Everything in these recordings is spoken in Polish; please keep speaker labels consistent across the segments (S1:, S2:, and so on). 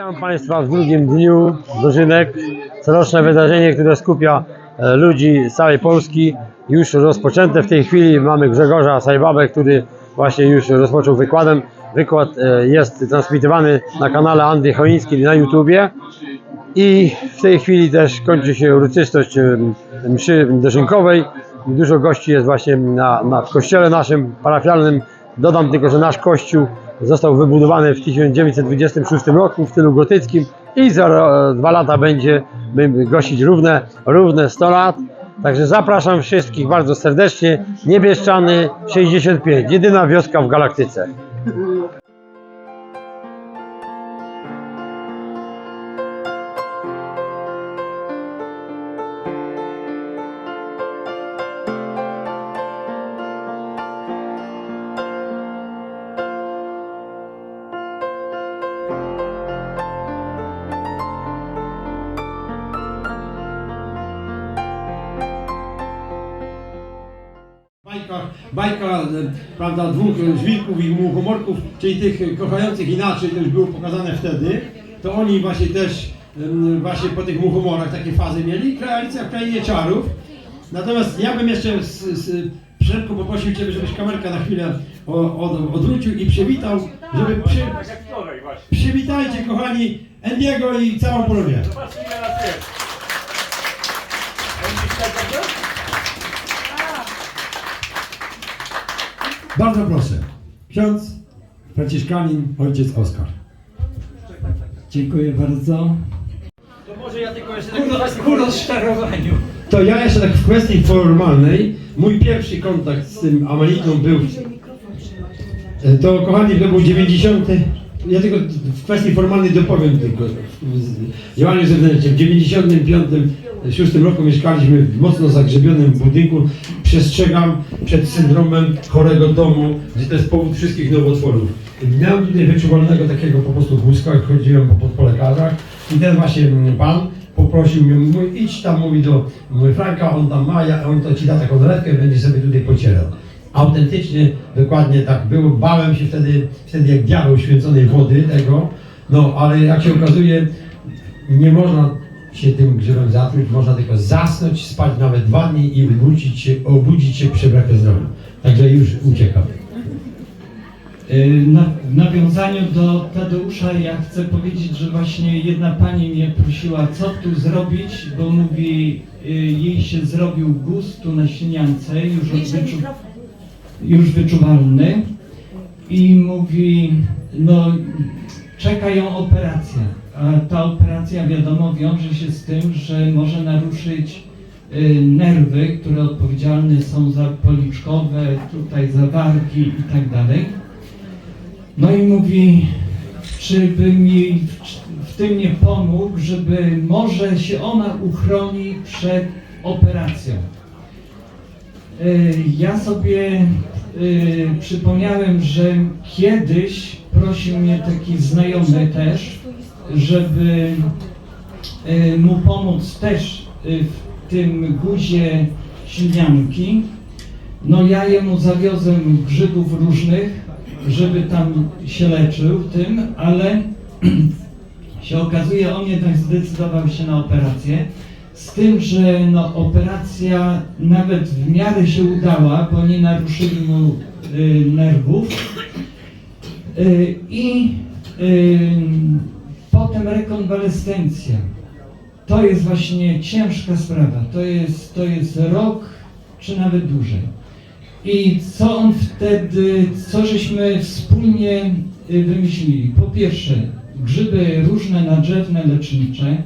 S1: Witam Państwa w drugim dniu dożynek. Coroczne wydarzenie, które skupia e, ludzi z całej Polski. Już rozpoczęte w tej chwili mamy Grzegorza Sajbabę, który właśnie już rozpoczął wykładem. Wykład e, jest transmitowany na kanale Andy Choiński na YouTubie. I w tej chwili też kończy się uroczystość e, mszy dożynkowej. Dużo gości jest właśnie na, na, w kościele naszym parafialnym. Dodam tylko, że nasz kościół został wybudowany w 1926 roku w stylu gotyckim i za dwa lata będzie gościć równe, równe 100 lat. Także zapraszam wszystkich bardzo serdecznie. Niebieszczany 65, jedyna wioska w galaktyce.
S2: Bajka, bajka e, prawda, dwóch żwirków i muchomorków, czyli tych kochających inaczej, to już było pokazane wtedy, to oni właśnie też właśnie po tych muchomorach takie fazy mieli, Alicja w Krainie Czarów. Natomiast ja bym jeszcze z, z Przemku poprosił Ciebie, żebyś kamerkę na chwilę od, odwrócił i przywitał, żeby przy,
S3: Tak
S2: przywitajcie kochani Endiego i całą Polonię.
S3: Zobaczcie ile nas jest. Będziesz tak dobrze?
S2: Bardzo proszę. Ksiądz, Franciszkanin, ojciec Oskar.
S4: Dziękuję bardzo.
S3: To może ja tylko jeszcze
S4: Ku,
S3: tak
S4: ku rozczarowaniu.
S2: To ja jeszcze tak w kwestii formalnej, mój pierwszy kontakt z tym Amalitą był, to kochani, to był 90, ja tylko w kwestii formalnej dopowiem tylko, w działaniu zewnętrznym, w 95, 6 roku mieszkaliśmy w mocno zagrzebionym budynku, przestrzegam przed syndromem chorego domu, gdzie to jest powód wszystkich nowotworów. Miałem tutaj wyczuwalnego takiego po prostu jak chodziłem po, po lekarzach i ten właśnie pan poprosił mnie, mówi, idź tam, mówi do mówi, Franka, on tam ma, ja, on to ci da taką naletkę, będzie sobie tutaj pocierał. Autentycznie, dokładnie tak było, bałem się wtedy, wtedy jak diabeł święconej wody tego, no ale jak się okazuje, nie można się tym grzybem zatruć, można tylko zasnąć, spać nawet dwa dni i wrócić się, obudzić się przy braku zdrowia. Także już uciekam.
S4: Y, Na, w nawiązaniu do Tadeusza ja chcę powiedzieć, że właśnie jedna pani mnie prosiła, co tu zrobić, bo mówi, y, jej się zrobił gust tu na śniance, już, odwyczu, już wyczuwalny i mówi, no czeka ją operacja, ta operacja wiadomo wiąże się z tym, że może naruszyć y, nerwy, które odpowiedzialne są za policzkowe, tutaj za wargi i tak dalej. No i mówi, czy by mi w, w tym nie pomógł, żeby może się ona uchroni przed operacją. Y, Ja sobie y, przypomniałem, że kiedyś prosił mnie taki znajomy też, żeby y, mu pomóc też y, w tym guzie ślinianki. No ja jemu zawiozłem grzybów różnych, żeby tam się leczył tym, ale się okazuje, on jednak zdecydował się na operację. Z tym, że no, operacja nawet w miarę się udała, bo nie naruszyli mu y, nerwów. I y, potem rekonwalescencja. To jest właśnie ciężka sprawa. To jest, to jest rok, czy nawet dłużej. I co on wtedy, co żeśmy wspólnie y, wymyślili? Po pierwsze, grzyby różne nadrzewne, lecznicze.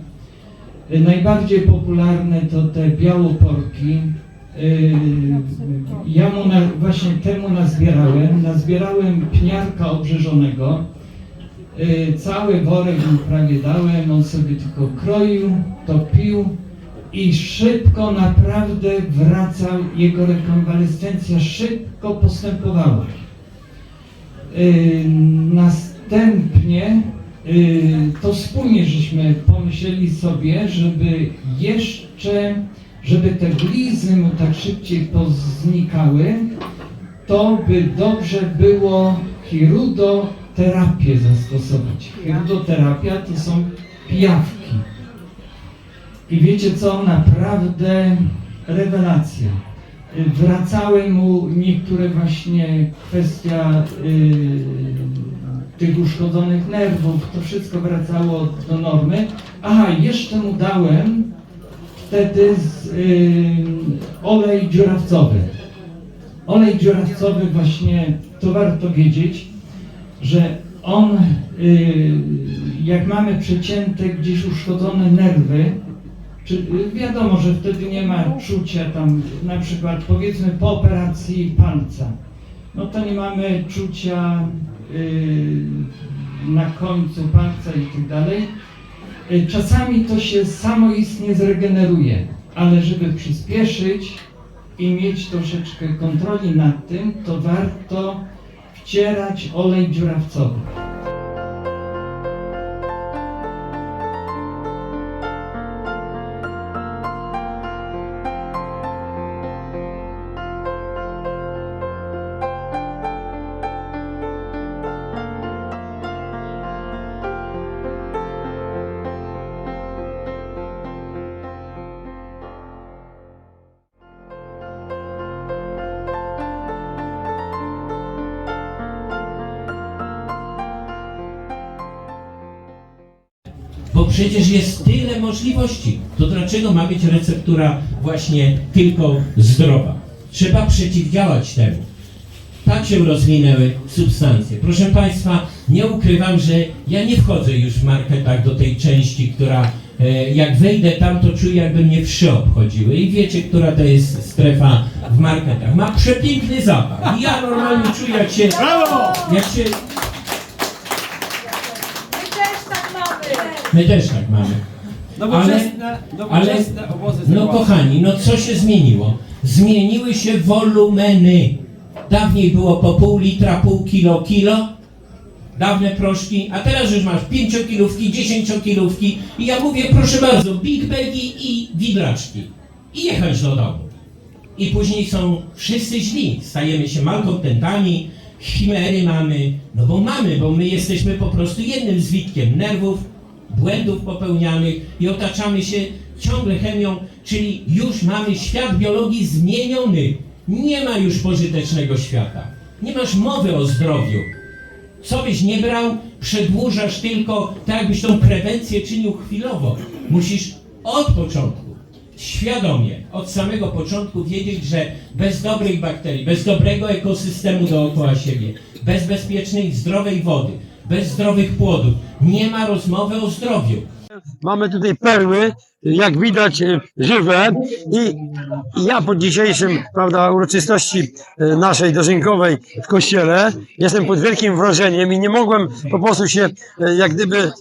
S4: Y, Najbardziej popularne to te białoporki. Y, Ja mu na, właśnie temu nazbierałem. Nazbierałem pniarka obrzeżonego. Y, Cały worek mu prawie dałem, on sobie tylko kroił, to pił i szybko naprawdę wracał, jego rekonwalescencja szybko postępowała. Y, Następnie y, to wspólnie żeśmy pomyśleli sobie, żeby jeszcze, żeby te blizny mu tak szybciej poznikały, to by dobrze było Hirudo terapię zastosować. Hirdoterapia to są pijawki. I wiecie co? Naprawdę rewelacja. Wracały mu niektóre właśnie kwestia y, tych uszkodzonych nerwów, to wszystko wracało do normy. Aha, jeszcze mu dałem wtedy z, y, olej dziurawcowy. Olej dziurawcowy właśnie, to warto wiedzieć, że on, y, jak mamy przecięte gdzieś uszkodzone nerwy, czy y, wiadomo, że wtedy nie ma czucia tam, na przykład powiedzmy po operacji palca, no to nie mamy czucia y, na końcu palca i tak dalej. Czasami to się samoistnie zregeneruje, ale żeby przyspieszyć i mieć troszeczkę kontroli nad tym, to warto wcierać olej dziurawcowy.
S5: Przecież jest tyle możliwości. To dlaczego ma być receptura właśnie tylko zdrowa? Trzeba przeciwdziałać temu. Tak się rozwinęły substancje. Proszę Państwa, nie ukrywam, że ja nie wchodzę już w marketach do tej części, która e, jak wejdę tam, to czuję jakby mnie wszy obchodziły. I wiecie, która to jest strefa w marketach. Ma przepiękny zapach. I ja normalnie czuję, jak się... Jak się
S6: My też tak mamy.
S5: My też tak mamy.
S3: Nowoczesne, nowoczesne obozy
S5: No kochani, no co się zmieniło? Zmieniły się wolumeny. Dawniej było po pół litra, pół kilo, kilo. Dawne proszki, a teraz już masz pięciokilówki, dziesięciokilówki i ja mówię, proszę bardzo, big bagi i widraczki. I jechać do domu. I później są wszyscy źli, stajemy się malkontentami, chimery mamy, no bo mamy, bo my jesteśmy po prostu jednym zwitkiem nerwów, błędów popełnianych i otaczamy się ciągle chemią, czyli już mamy świat biologii zmieniony. Nie ma już pożytecznego świata. Nie masz mowy o zdrowiu. Co byś nie brał, przedłużasz tylko, tak jakbyś tą prewencję czynił chwilowo. Musisz od początku, świadomie, od samego początku wiedzieć, że bez dobrych bakterii, bez dobrego ekosystemu dookoła siebie, bez bezpiecznej, zdrowej wody, bez zdrowych płodów, nie ma rozmowy o zdrowiu.
S2: Mamy tutaj perły, jak widać e, żywe i ja po dzisiejszym prawda, uroczystości e, naszej dożynkowej w kościele jestem pod wielkim wrażeniem i nie mogłem po prostu się e, jak gdyby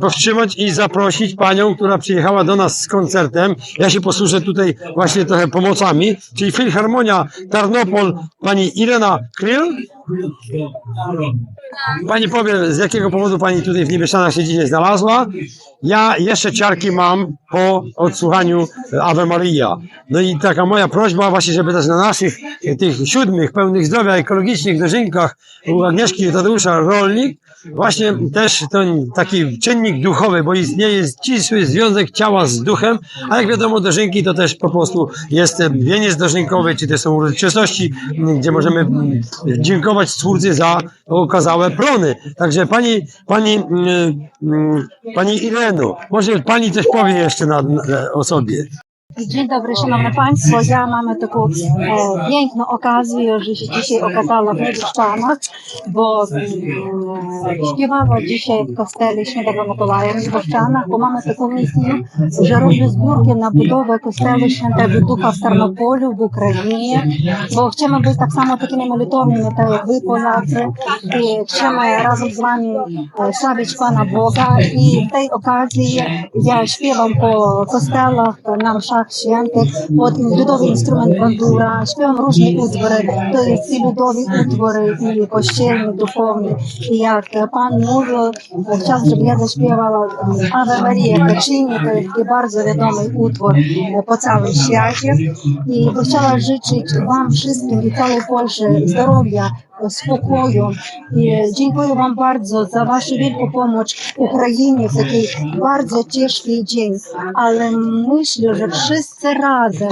S2: powstrzymać i zaprosić panią, która przyjechała do nas z koncertem. Ja się posłużę tutaj właśnie trochę pomocami, czyli Filharmonia Tarnopol, pani Irena Kryl. Pani powie, z jakiego powodu pani tutaj w Niebieszczanach się dzisiaj znalazła. Ja jeszcze ciarki mam po odsłuchaniu Ave Maria. No i taka moja prośba właśnie, żeby też na naszych tych siódmych, pełnych zdrowia ekologicznych dożynkach u Agnieszki Tadeusza Rolnik właśnie też ten taki czynnik duchowy, bo istnieje ścisły związek ciała z duchem, a jak wiadomo dożynki to też po prostu jest wieniec dożynkowy, czy to są uroczystości, gdzie możemy dziękować Stwórcy za okazałe plony. Także pani, pani, mm, mm, pani Ireno, może pani coś powie jeszcze na, na, o sobie.
S7: Dzień dobry, szanowne państwo. Ja mamy taką e, piękną okazję, że się dzisiaj okazała w Niebieszczanach, bo e, śpiewała dzisiaj w kościele Świętego Mikołaja w Niebieszczanach, bo mamy taką misję, że robię zbiórki na budowę kościoła Świętego Ducha w Tarnopolu, w Ukrainie, bo chcemy być tak samo takimi molitownymi, tak jak wy Polacy i chcemy razem z wami e, sławić Pana Boga i w tej okazji ja śpiewam po kościołach, na mszach świętych, od ludowy instrument bandura, śpiewam różne utwory, to jest i utwory, i kościelne, duchowne. I jak Pan mówił, chciał, żeby ja zaśpiewała Ave Maria Caccini, to jest bardzo wiadomy utwór po całym świecie. I chciała życzyć Wam wszystkim i całej Polsce zdrowia, spokoju. Dziękuję Wam bardzo za Waszą wielką pomoc Ukrainie w taki bardzo ciężki dzień. Ale myślę, że wszyscy razem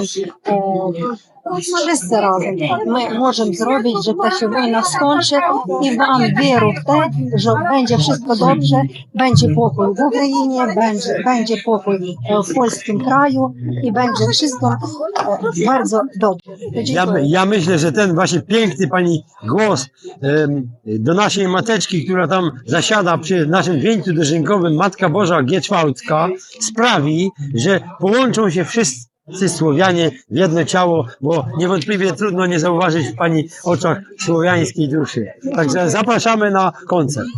S7: Wszyscy razem my możemy zrobić, że ta się wojna skończy i wam wierzę w że będzie wszystko dobrze, będzie pokój w Ukrainie, będzie, będzie pokój w polskim kraju i będzie wszystko e, bardzo dobrze.
S2: Ja, myślę, że ten właśnie piękny pani głos do naszej mateczki, która tam zasiada przy naszym wieńcu dożynkowym, Matka Boża Gieczwałcka, sprawi, że połączą się wszyscy Słowianie w jedno ciało, bo niewątpliwie trudno nie zauważyć w pani oczach słowiańskiej duszy. Także zapraszamy na koncert.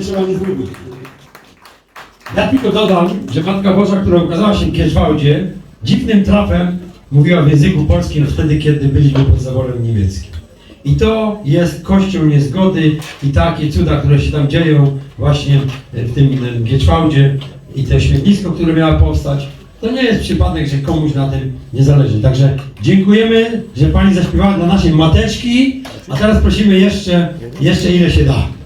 S8: Trzeba. Ja tylko dodam, że Matka Boża, która ukazała się w Kierzwałdzie, dziwnym trafem mówiła w języku polskim wtedy, kiedy byliśmy pod zaborem niemieckim. I to jest kościół niezgody i takie cuda, które się tam dzieją właśnie w tym Gieczwałdzie i to śmietnisko, które miało powstać. To nie jest przypadek, że komuś na tym nie zależy. Także dziękujemy, że Pani zaśpiewała dla naszej mateczki, a teraz prosimy jeszcze, jeszcze ile się da.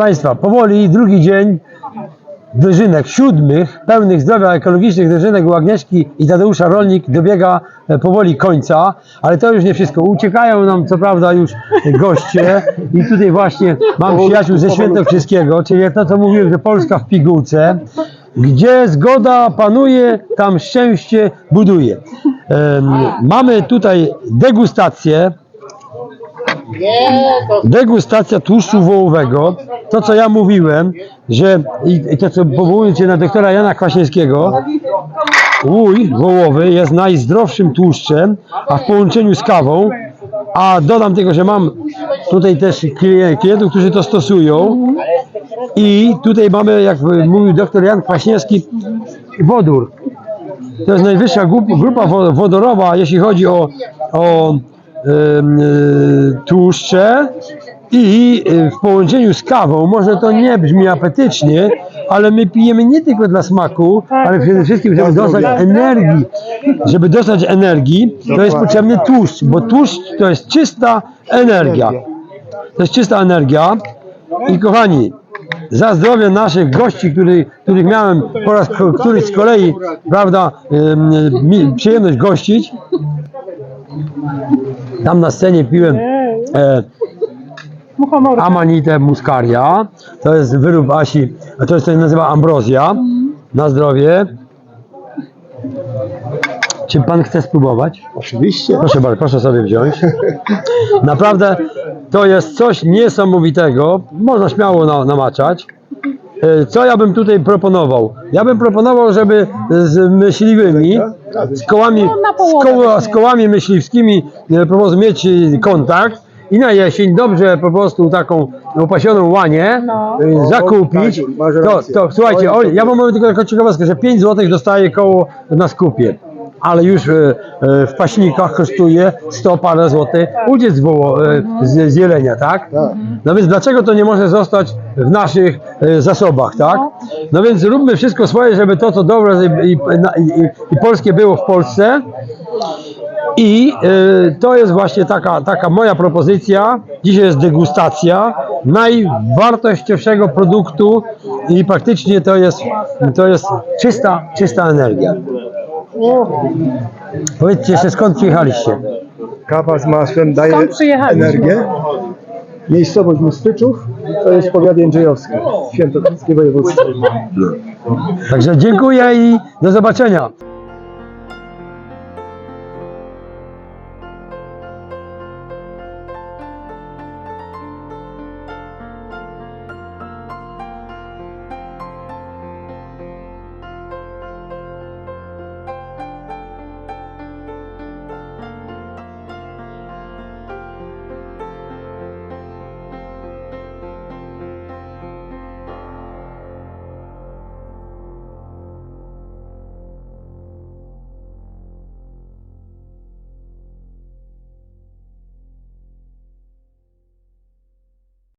S2: Państwa, powoli drugi dzień dożynek siódmych, pełnych zdrowia ekologicznych dożynek u Agnieszki i Tadeusza Rolnik dobiega e, powoli końca, ale to już nie wszystko. Uciekają nam co prawda już goście i tutaj właśnie mam przyjaciół ze Świętokrzyskiego, czyli to co mówiłem, że Polska w pigułce, gdzie zgoda panuje, tam szczęście buduje. Mamy tutaj degustację degustacja tłuszczu wołowego, to co ja mówiłem, że i i to co powołując się na doktora Jana Kwaśniewskiego, łój wołowy jest najzdrowszym tłuszczem, a w połączeniu z kawą, a dodam tego, że mam tutaj też klien- klientów, którzy to stosują. I tutaj mamy, jak mówił doktor Jan Kwaśniewski, wodór. To jest najwyższa grup- grupa wo- wodorowa, jeśli chodzi o, o tłuszcze i y, w połączeniu z kawą, może to nie brzmi apetycznie, ale my pijemy nie tylko dla smaku, ale przede wszystkim, żeby dostać energii. Żeby dostać energii, to jest potrzebny tłuszcz, bo tłuszcz to jest czysta energia. To jest czysta energia i kochani, za zdrowie naszych gości, który, których miałem po raz któryś z kolei, prawda, mi, przyjemność gościć. Tam na scenie piłem e, Amanitę muscaria. To jest wyrób Asi, to jest to się nazywa ambrozja. Na zdrowie. Czy pan chce spróbować?
S9: Oczywiście.
S2: Proszę bardzo, proszę sobie wziąć. Naprawdę to jest coś niesamowitego. Można śmiało na, namaczać. E, Co ja bym tutaj proponował? Ja bym proponował, żeby z myśliwymi, z kołami, z, koło, z kołami myśliwskimi po prostu mieć e, kontakt i na jesień dobrze po prostu taką upasioną łanię e, zakupić.
S9: tak, masz
S2: To,
S9: rację.
S2: to słuchajcie, o, ja wam mówię tylko taką ciekawostkę, że 5 zł dostaje koło na skupie. Ale już e, e, w paśnikach kosztuje 100 parę złotych udziec woło, e, z, z jelenia, tak? No więc dlaczego to nie może zostać w naszych e, zasobach, tak? No więc róbmy wszystko swoje, żeby to, co dobre i, i, i, i polskie było w Polsce. I e, to jest właśnie taka, taka moja propozycja. Dzisiaj jest degustacja najwartościowszego produktu i praktycznie to jest, to jest czysta, czysta energia. Powiedzcie jeszcze skąd przyjechaliście?
S9: Kawa z masłem daje energię. Miejscowość Mustyczów to jest powiat jędrzejowski, świętokrzyskie województwo.
S2: Także dziękuję i do zobaczenia.